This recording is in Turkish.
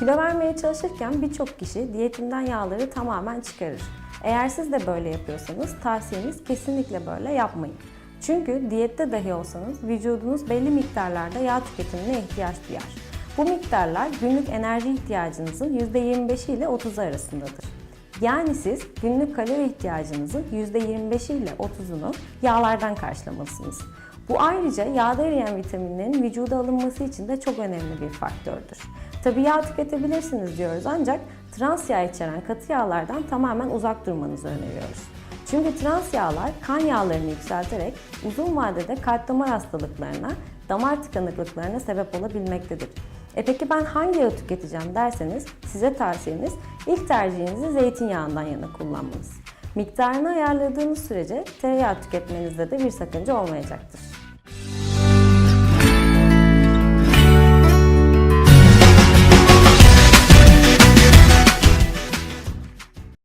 Kilo vermeye çalışırken birçok kişi diyetinden yağları tamamen çıkarır. Eğer siz de böyle yapıyorsanız tavsiyemiz kesinlikle böyle yapmayın. Çünkü diyette dahi olsanız vücudunuz belli miktarlarda yağ tüketimine ihtiyaç duyar. Bu miktarlar günlük enerji ihtiyacınızın %25 ile 30 arasındadır. Yani siz günlük kalori ihtiyacınızın %25 ile 30'unu yağlardan karşılamalısınız. Bu ayrıca yağda eriyen vitaminlerin vücuda alınması için de çok önemli bir faktördür. Tabii yağ tüketebilirsiniz diyoruz ancak trans yağ içeren katı yağlardan tamamen uzak durmanızı öneriyoruz. Çünkü trans yağlar kan yağlarını yükselterek uzun vadede kalp damar hastalıklarına, damar tıkanıklıklarına sebep olabilmektedir. E peki ben hangi yağı tüketeceğim derseniz size tavsiyemiz ilk tercihinizi zeytinyağından yana kullanmanız. Miktarını ayarladığınız sürece tereyağı tüketmenizde de bir sakınca olmayacaktır.